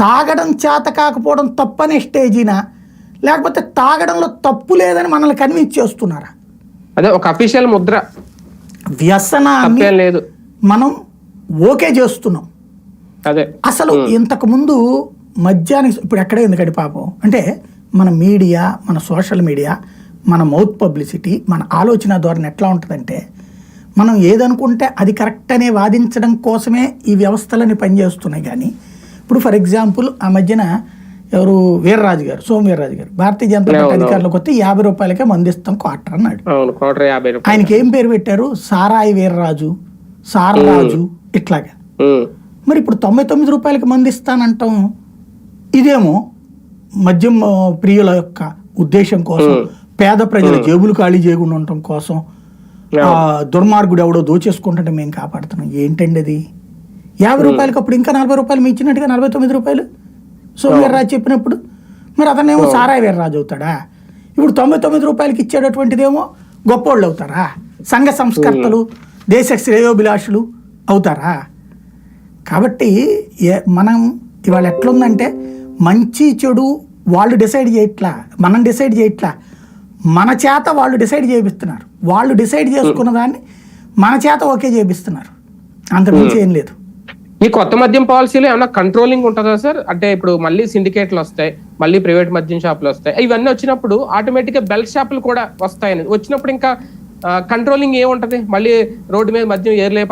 తాగడం చేత కాకపోవడం తప్పనే స్టేజీనా? లేకపోతే తాగడంలో తప్పు లేదని మనల్ని కన్విన్స్ చేస్తున్నారా? అదే ఒక అఫీషియల్ ముద్ర. తప్పేం లేదు. మనం ఓకే చేస్తున్నాం. అదే. అసలు ఇంతకు ముందు మద్యానికి ఇప్పుడు ఎక్కడే ఎందుకండి పాపం? అంటే మన మీడియా మన సోషల్ మీడియా మన మౌత్ పబ్లిసిటీ మన ఆలోచన ధోరణి ఎట్లా ఉంటుందంటే మనం ఏదనుకుంటే అది కరెక్ట్ అనే వాదించడం కోసమే ఈ వ్యవస్థలని పనిచేస్తున్నాయి కానీ ఇప్పుడు ఫర్ ఎగ్జాంపుల్ ఆ మధ్యన ఎవరు వీర్రాజు గారు సోము వీర్రాజు గారు భారతీయ జనతా పార్టీ. అధికారంలోకి వస్తే యాభై రూపాయలకే మందిస్తాం క్వార్టర్ అన్నాడు. ఆయనకి ఏం పేరు పెట్టారు? సారాయి వీర్రాజు సారరాజు ఇట్లాగా. మరి ఇప్పుడు తొంభై తొమ్మిది రూపాయలకి మంది ఇస్తానంటాం. ఇదేమో మద్యం ప్రియుల యొక్క ఉద్దేశం కోసం పేద ప్రజల జేబులు ఖాళీ చేయకుండా ఉండటం కోసం దుర్మార్గుడు ఎవడో దోచేసుకుంటుంటే మేము కాపాడుతున్నాం. ఏంటండి అది యాభై రూపాయలకి అప్పుడు ఇంకా నలభై రూపాయలు మీ ఇచ్చినట్టుగా నలభై తొమ్మిది రూపాయలు? సో వీర్రాజు చెప్పినప్పుడు? మరి అతనేమో సారాయి వీర్రాజు అవుతాడా? ఇప్పుడు తొంభై తొమ్మిది రూపాయలకి ఇచ్చేటటువంటిదేమో గొప్పోళ్ళు అవుతారా? సంఘ సంస్కర్తలు దేశ శ్రేయోభిలాషులు అవుతారా? కాబట్టి మనం ఇవాళ ఎట్లుందంటే మంచి చెడు వాళ్ళు డిసైడ్ చేయట్లా మనం డిసైడ్ చేయట్లా. మన చేత వాళ్ళు డిసైడ్ చేపిస్తున్నారు. వాళ్ళు డిసైడ్ చేసుకున్న దాన్ని మన చేత ఓకే చేపిస్తున్నారు. అంత మించి ఏం లేదు. ఈ కొత్త మద్యం పాలసీలో ఏమైనా కంట్రోలింగ్ ఉంటుందా సార్ అంటే ఇప్పుడు మళ్ళీ సిండికేట్లు వస్తాయి మళ్ళీ ప్రైవేట్ మద్యం షాపులు వస్తాయి. ఇవన్నీ వచ్చినప్పుడు ఆటోమేటిక్గా బెల్ట్ షాపులు కూడా వస్తాయని. వచ్చినప్పుడు ఇంకా కంట్రోలింగ్ ఏముంటది? మళ్ళీ రోడ్డు మీద మద్యం ఏర్లే